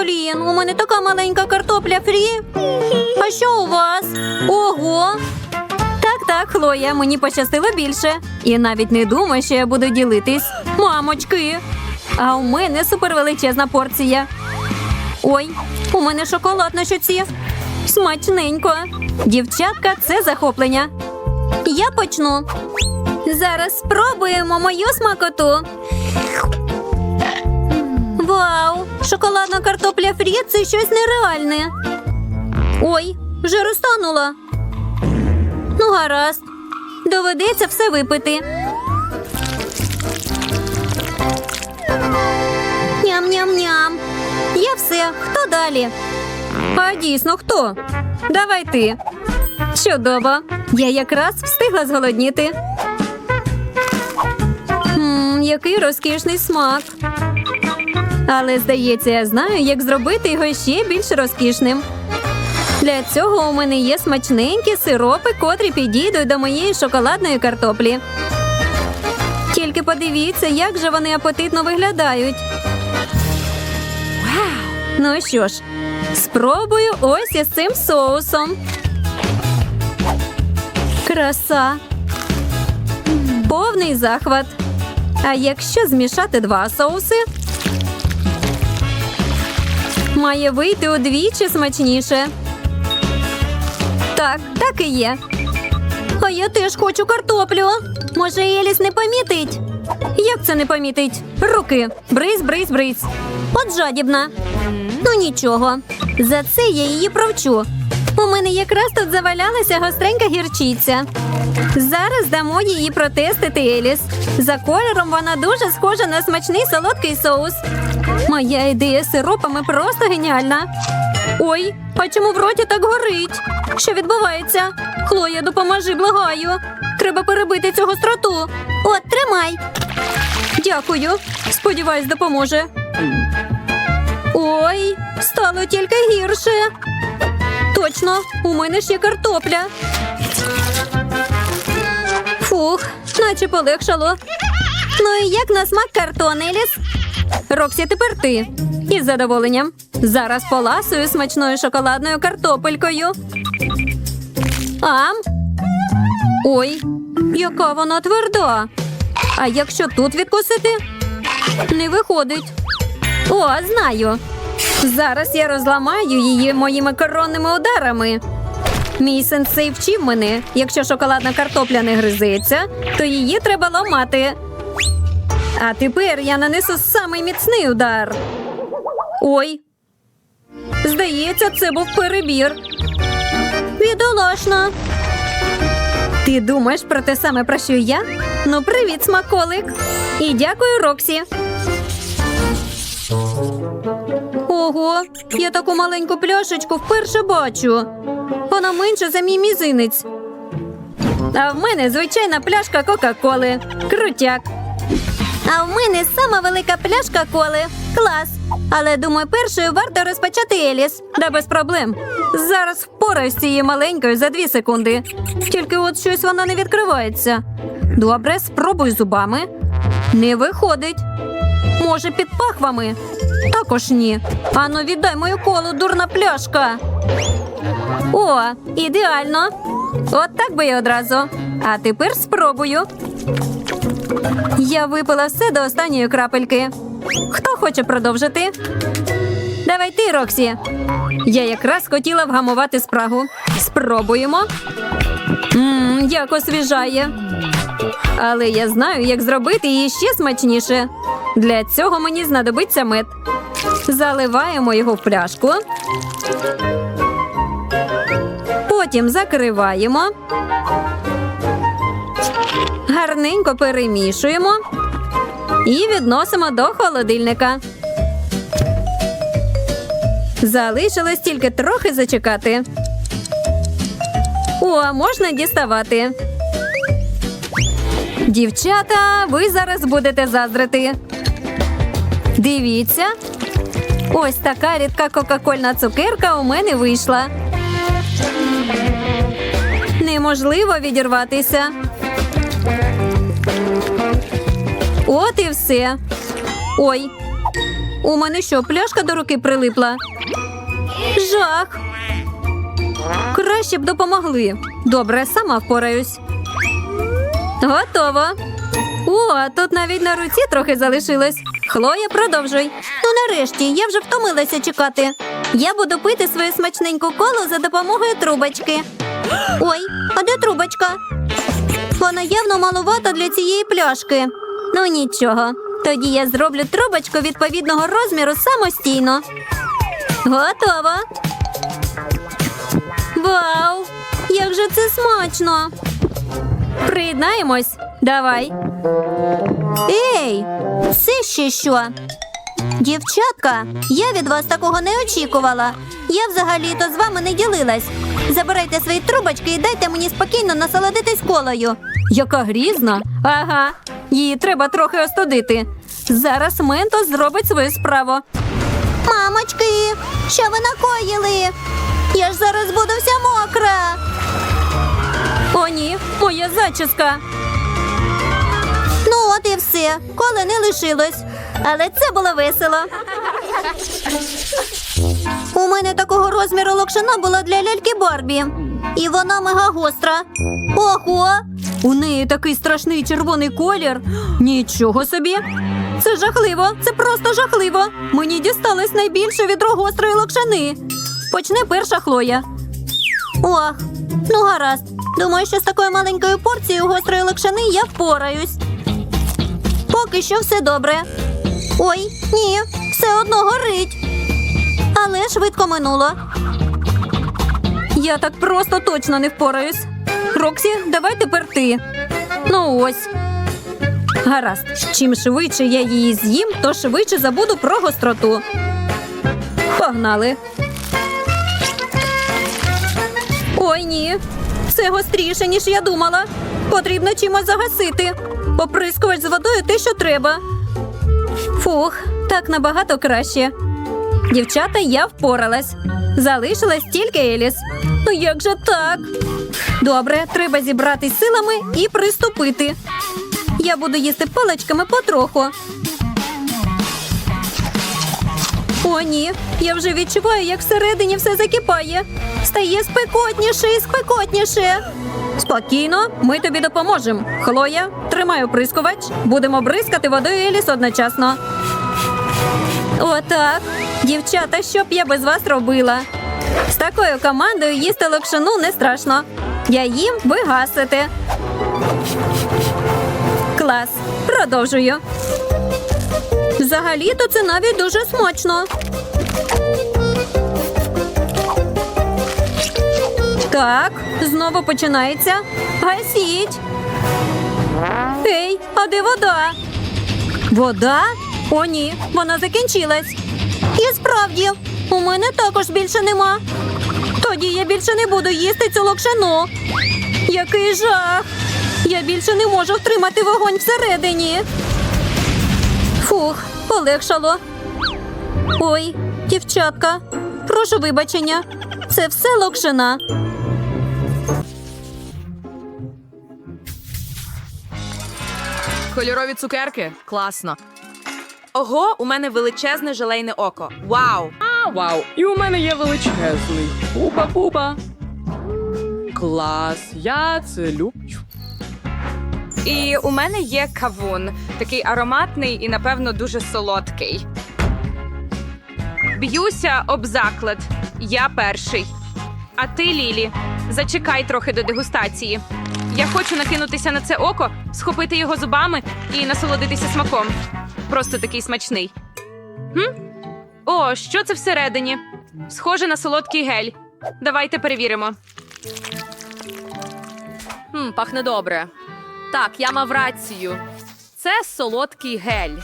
Блін, у мене така маленька картопля фрі. А що у вас? Ого! Так, так, Хлоя, мені пощастило більше. І навіть не думай, що я буду ділитись. Мамочки! А у мене супервеличезна порція. Ой, у мене шоколад на щоці. Смачненько. Дівчатка, це захоплення. Я почну. Зараз спробуємо мою смакоту. Вау! Шоколадна картопля фрі це щось нереальне. Ой, вже розтанула. Ну, гаразд. Доведеться все випити. Ням-ням-ням. Я все. Хто далі? А дійсно хто? Давай ти. Чудово. Я якраз встигла зголодніти. Мм, який розкішний смак. Але здається, я знаю, як зробити його ще більш розкішним. Для цього у мене є смачненькі сиропи, котрі підійдуть до моєї шоколадної картоплі. Тільки подивіться, як же вони апетитно виглядають. Ну що ж, спробую ось із цим соусом. Краса. Повний захват. А якщо змішати два соуси, має вийти удвічі смачніше. Так, так і є. А я теж хочу картоплю. Може, Еліс не помітить? Як це не помітить? Руки. Бриз, бриз, бриз. От жадібна. Ну нічого. За це я її провчу. У мене якраз тут завалялася гостренька гірчиця. Зараз дамо її протестити Еліс. За кольором вона дуже схожа на смачний солодкий соус. Моя ідея з сиропами просто геніальна. Ой, а чому в роті так горить? Що відбувається? Хлоя, допоможи, благаю. Треба перебити цю гостроту. От, тримай. Дякую. Сподіваюсь, допоможе. Ой, стало тільки гірше. Точно, у мене ще картопля. Фух, наче полегшало. Ну і як на смак картон, Еліс? Роксі, тепер ти. Із задоволенням. Зараз поласую смачною шоколадною картопелькою. Ам. Ой, яка вона тверда. А якщо тут відкусити? Не виходить. О, знаю. Зараз я розламаю її моїми коронними ударами. Мій сенсей вчив мене, якщо шоколадна картопля не гризеться, то її треба ламати. А тепер я нанесу самий міцний удар. Ой. Здається, це був перебір. Бідолашна. Ти думаєш про те саме, про що я? Ну, привіт, смаколик. І дякую, Роксі. Ого, я таку маленьку пляшечку вперше бачу. Вона менша за мій мізинець. А в мене звичайна пляшка Кока-Коли. Крутяк. А в мене сама велика пляшка коли. Клас. Але думаю, першою варто розпочати Еліс. Да без проблем. Зараз впораюсь з цією маленькою за дві секунди. Тільки от щось вона не відкривається. Добре, спробуй зубами. Не виходить. Може, під пахвами? Також ні. Ану, віддай мою колу, дурна пляшка. О, ідеально. От так би я одразу. А тепер спробую. Я випила все до останньої крапельки. Хто хоче продовжити? Давай ти, Роксі. Я якраз хотіла вгамувати спрагу. Спробуємо. Ммм, як освіжає. Але я знаю, як зробити її ще смачніше. Для цього мені знадобиться мед. Заливаємо його в пляшку. Потім закриваємо. Гарненько перемішуємо і відносимо до холодильника. Залишилось тільки трохи зачекати. О, можна діставати. Дівчата, ви зараз будете заздрити. Дивіться. Ось така рідка кока-кольна цукерка у мене вийшла. Неможливо відірватися. От і все. Ой. У мене що, пляшка до руки прилипла? Жах. Краще б допомогли. Добре, сама впораюсь. Готово. О, тут навіть на руці трохи залишилось. Хлоя, продовжуй. Ну нарешті, я вже втомилася чекати. Я буду пити свою смачненьку колу за допомогою трубочки. Ой, а де трубочка? Вона явно малувата для цієї пляшки. Ну нічого. Тоді я зроблю трубочку відповідного розміру самостійно. Готово. Вау! Як же це смачно! Приєднаємось. Давай. Ей, це ще що? Дівчатка, я від вас такого не очікувала. Я взагалі-то з вами не ділилась. Забирайте свої трубочки і дайте мені спокійно насолодитись колою. Яка грізна? Ага, її треба трохи остудити. Зараз Менто зробить свою справу. Мамочки, що ви накоїли? Я ж зараз буду вся мокра. О, ні, моя зачіска. Ну, от і все. Коли не лишилось. Але це було весело. У мене такого розміру локшина була для ляльки Барбі. І вона мега гостра. Ого! У неї такий страшний червоний колір. Нічого собі. Це жахливо, це просто жахливо. Мені дісталось найбільше відро гострої локшини. Почне перша Хлоя. Ох, ну гаразд. Думаю, що з такою маленькою порцією гострої локшини я впораюсь. Поки що все добре. Ой, ні, все одно горить. Але швидко минуло. Я так просто точно не впораюсь. Роксі, давай тепер ти. Ну ось. Гаразд, чим швидше я її з'їм, то швидше забуду про гостроту. Погнали. Ой, ні. Це гостріше, ніж я думала. Потрібно чимось загасити. Оприскувач з водою те, що треба. Фух, так набагато краще. Дівчата, я впоралась. Залишилась тільки Еліс. Ну як же так? Добре, треба зібратись силами і приступити. Я буду їсти паличками потроху. О, ні, я вже відчуваю, як всередині все закипає. Стає спекотніше і спекотніше. Спокійно, ми тобі допоможемо. Хлоя, тримай оприскувач. Будемо бризкати водою Еліс одночасно. Отак. Дівчата, що б я без вас робила? З такою командою їсти локшину не страшно. Я їм, ви гасите. Клас. Продовжую. Взагалі-то це навіть дуже смачно. Так, знову починається. Гасіть. Ей, а де вода? Вода? О, ні, вона закінчилась. І справді, у мене також більше нема. Тоді я більше не буду їсти цю локшину. Який жах! Я більше не можу втримати вогонь всередині. Фух, полегшало. Ой, дівчатка, прошу вибачення. Це все локшина. Кольорові цукерки? Класно. Ого, у мене величезне желейне око. Вау! А, вау! І у мене є величезний. Пупа-пупа. Клас, я це люблю. І у мене є кавун, такий ароматний і, напевно, дуже солодкий. Б'юся об заклад. Я перший. А ти, Лілі, зачекай трохи до дегустації. Я хочу накинутися на це око, схопити його зубами і насолодитися смаком. Просто такий смачний. Хм? О, що це всередині? Схоже на солодкий гель. Давайте перевіримо. Хм, пахне добре. Так, я мав рацію. Це солодкий гель.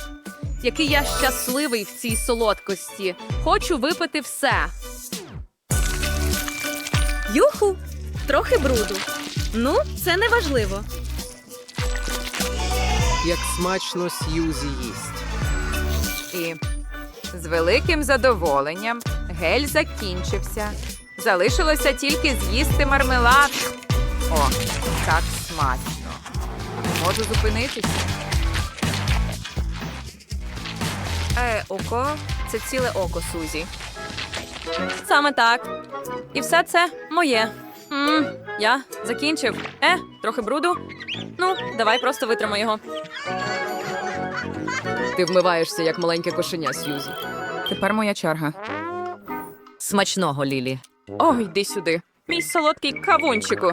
Який я щасливий в цій солодкості. Хочу випити все. Юху, трохи бруду. Ну, це не важливо. Як смачно Сьюзі їсть. І з великим задоволенням гель закінчився. Залишилося тільки з'їсти мармелад. О, так смачно. Можу зупинитися. Е, око, це ціле око, Сузі. Саме так. І все це моє. м я закінчив. Е, трохи бруду. Ну, давай просто витримо його. Ти вмиваєшся як маленьке кошеня, Сьюзі. Тепер моя черга. Смачного, Лілі. О, йди сюди. Мій солодкий кавунчику.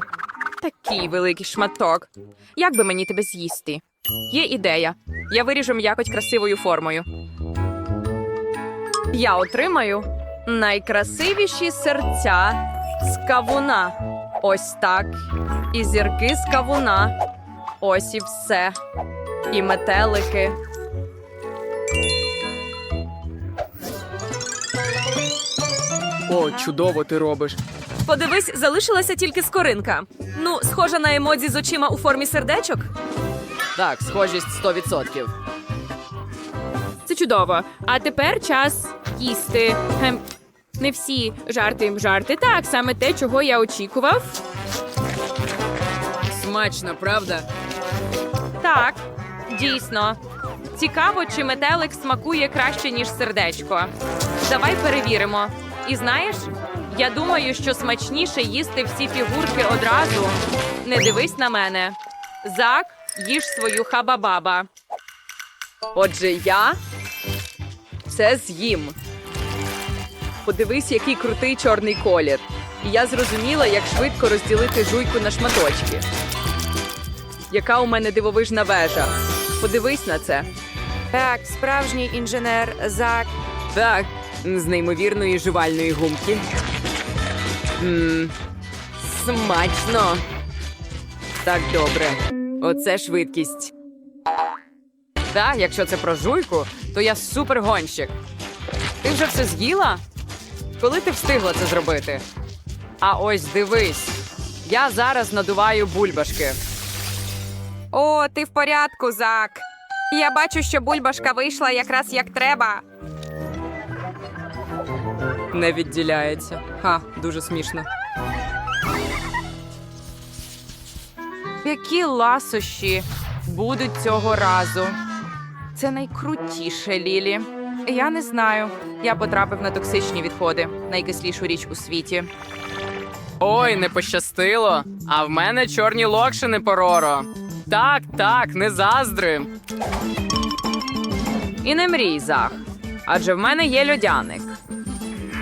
Такий великий шматок. Як би мені тебе з'їсти? Є ідея. Я виріжу м'якоть красивою формою. Я отримаю найкрасивіші серця з кавуна. Ось так. І зірки з кавуна. Ось і все. І метелики. О, чудово ти робиш. Подивись, залишилася тільки скоринка. Ну, схожа на емодзі з очима у формі сердечок. Так, схожість 100%. Це чудово. А тепер час їсти. Гем, не всі жарти жарти. Так, саме те, чого я очікував. Смачно, правда? Так, дійсно. Цікаво, чи метелик смакує краще, ніж сердечко. Давай перевіримо. І знаєш, я думаю, що смачніше їсти всі фігурки одразу. Не дивись на мене. Зак, їж свою хаба-баба. Отже, я це з'їм. Подивись, який крутий чорний колір. І я зрозуміла, як швидко розділити жуйку на шматочки. Яка у мене дивовижна вежа. Подивись на це. Так, справжній інженер Зак. Так, з неймовірної жувальної гумки. Мм, смачно. Так добре. Оце швидкість. Так, якщо це про жуйку, то я супергонщик. Ти вже все з'їла? Коли ти встигла це зробити? А ось дивись. Я зараз надуваю бульбашки. О, ти в порядку, Зак. Я бачу, що бульбашка вийшла якраз як треба. Не відділяється. Ха, дуже смішно. Які ласощі будуть цього разу. Це найкрутіше, Лілі. Я не знаю. Я потрапив на токсичні відходи, найкислішу річ у світі. Ой, не пощастило. А в мене чорні локшини пороро. Так, так, не заздри. І не мрій, Зах. Адже в мене є льодяник.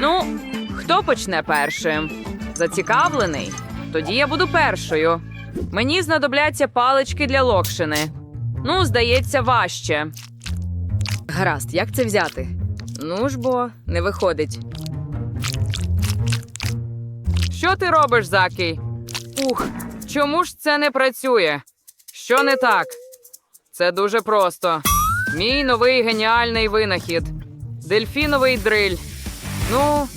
Ну, хто почне першим? Зацікавлений? Тоді я буду першою. Мені знадобляться палички для локшини. Ну, здається, важче. Гаразд, як це взяти? Ну ж бо, не виходить. Що ти робиш, Закій? Ух, чому ж це не працює? Що не так? Це дуже просто. Мій новий геніальний винахід. Дельфіновий дриль. Ну,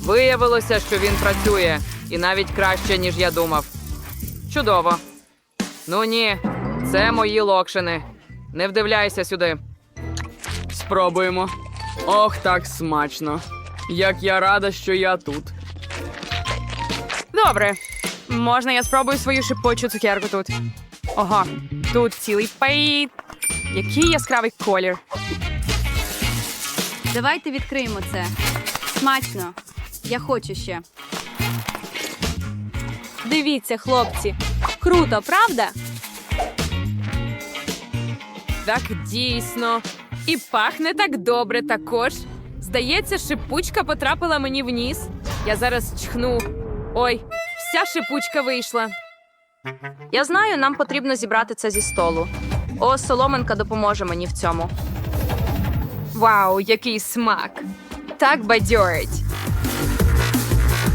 виявилося, що він працює, і навіть краще, ніж я думав. Чудово. Ну ні, це мої локшини. Не вдивляйся сюди. Спробуємо. Ох, так смачно. Як я рада, що я тут. Добре. Можна я спробую свою шипочу цукерку тут. Ого, тут цілий пейт. Який яскравий колір. Давайте відкриємо це. Смачно. Я хочу ще. Дивіться, хлопці. Круто, правда? Так дійсно. І пахне так добре також. Здається, шипучка потрапила мені в ніс. Я зараз чхну. Ой, вся шипучка вийшла. Я знаю, нам потрібно зібрати це зі столу. О, соломинка допоможе мені в цьому. Вау, який смак! Так бадьорить.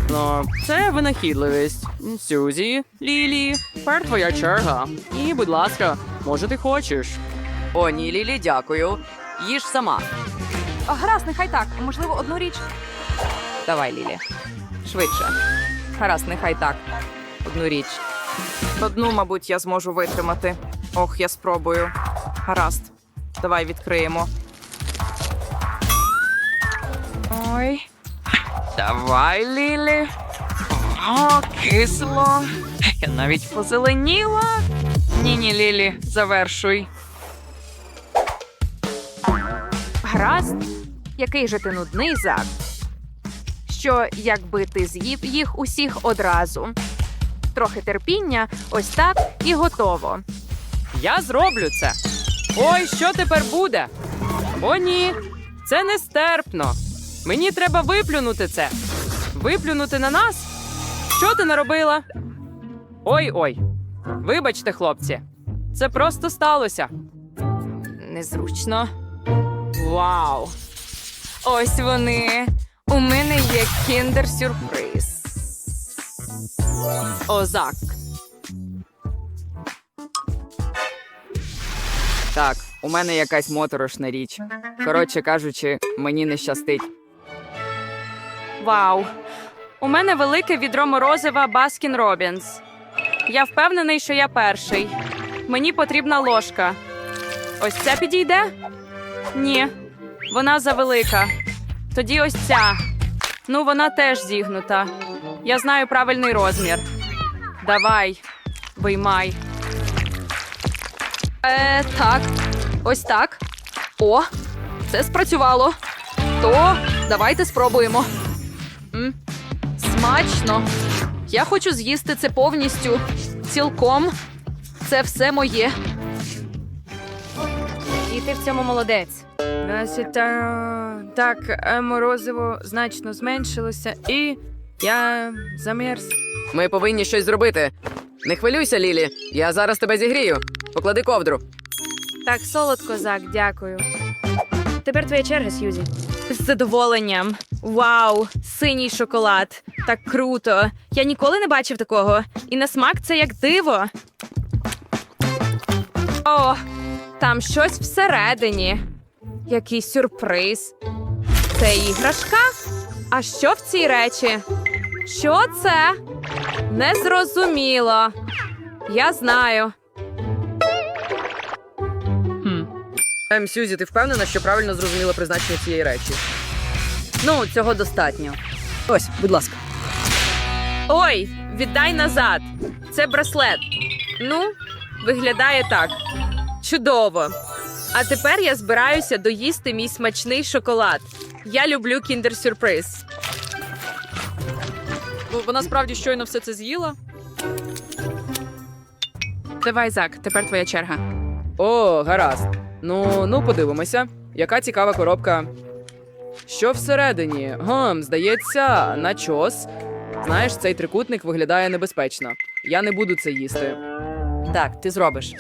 Ну, це винахідливість. Сюзі, Лілі, тепер твоя черга. І, будь ласка, може, ти хочеш. О, ні, Лілі, дякую. Їж сама. А, гаразд, нехай так. Можливо, одну річ. Давай, Лілі. Швидше. Гаразд, нехай так. Одну річ. Одну, мабуть, я зможу витримати. Ох, я спробую. Гаразд. Давай відкриємо. Ой. Давай, Лілі. О, кисло. Я навіть позеленіла. Ні-ні, Лілі, завершуй. Гаразд. який же ти нудний зак. Що якби ти з'їв їх усіх одразу. Трохи терпіння, ось так і готово. Я зроблю це. Ой, що тепер буде? О, ні, це нестерпно. Мені треба виплюнути це. Виплюнути на нас? Що ти наробила? Ой ой. Вибачте, хлопці. Це просто сталося. Незручно. Вау! Ось вони. У мене є кіндер-сюрприз. Озак. Так, у мене якась моторошна річ. Коротше кажучи, мені не щастить. Вау! У мене велике відро морозива Баскін Робінс. Я впевнений, що я перший. Мені потрібна ложка. Ось це підійде? Ні, вона завелика. Тоді ось ця. Ну, вона теж зігнута. Я знаю правильний розмір. Давай, виймай. Е, так. Ось так. О, це спрацювало. То давайте спробуємо. М, смачно. Я хочу з'їсти це повністю. Цілком. Це все моє. І ти в цьому молодець. Так, е, морозиво значно зменшилося, і я замерз. Ми повинні щось зробити. Не хвилюйся, Лілі. Я зараз тебе зігрію. Поклади ковдру. Так солодко, Зак, дякую. Тепер твоя черга, Сьюзі. З задоволенням. Вау, синій шоколад. Так круто. Я ніколи не бачив такого. І на смак це як диво. О, там щось всередині. Який сюрприз. Це іграшка? А що в цій речі? Що це? Незрозуміло. Я знаю. Ем, Сюзі, ти впевнена, що правильно зрозуміла призначення цієї речі? Ну, цього достатньо. Ось, будь ласка. Ой, віддай назад. Це браслет. Ну, виглядає так. Чудово. А тепер я збираюся доїсти мій смачний шоколад. Я люблю кіндер-сюрприз. Вона справді щойно все це з'їла. Давай, Зак, тепер твоя черга. О, гаразд. Ну, ну подивимося. Яка цікава коробка. Що всередині? Гм, здається, начос. Знаєш, цей трикутник виглядає небезпечно. Я не буду це їсти. Так, ти зробиш.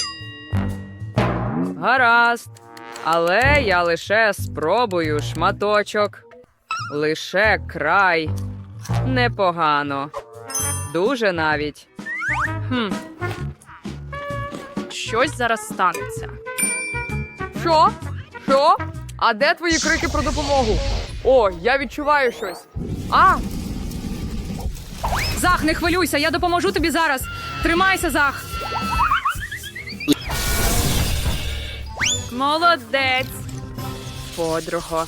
Гаразд. Але я лише спробую шматочок. Лише край. Непогано. Дуже навіть. Хм. Щось зараз станеться. Що? Що? А де твої крики про допомогу? О, я відчуваю щось. А, Зах, не хвилюйся, я допоможу тобі зараз. Тримайся, Зах. Молодець. Подруго.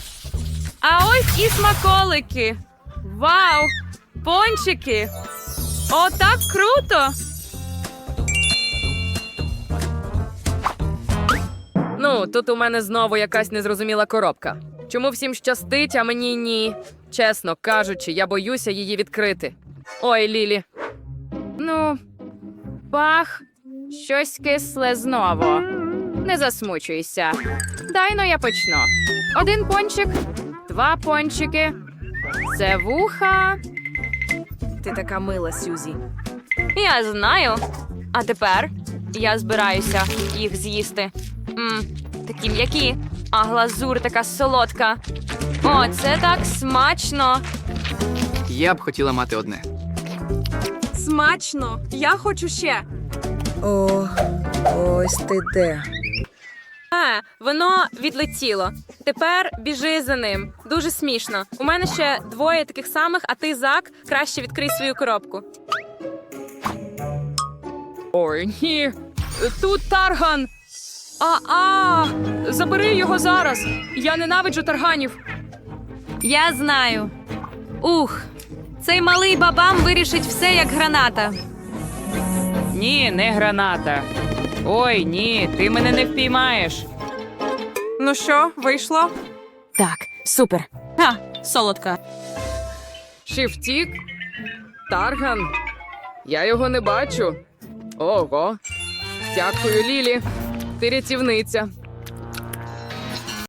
А ось і смаколики. Вау! Пончики. О, так круто! Ну, тут у мене знову якась незрозуміла коробка. Чому всім щастить, а мені ні? Чесно кажучи, я боюся її відкрити. Ой, Лілі. Ну, пах, щось кисле знову. Не засмучуйся. Дай но я почну. Один пончик, два пончики. Це вуха. Ти така мила, Сюзі. Я знаю. А тепер я збираюся їх з'їсти. Мм, такі м'які, а глазур така солодка. О, це так смачно. Я б хотіла мати одне. Смачно! Я хочу ще. О, ось ти де. А, воно відлетіло. Тепер біжи за ним. Дуже смішно. У мене ще двоє таких самих, а ти, Зак, краще відкрий свою коробку. ой, ні. Тут тарган. А, а, забери його зараз. Я ненавиджу тарганів. Я знаю. Ух, цей малий бабам вирішить все як граната. Ні, не граната. Ой, ні, ти мене не впіймаєш. Ну що, вийшло? Так, Супер. А, солодка. Чи втік? Тарган? Я його не бачу. Ого. Дякую, Лілі. Ти рятівниця.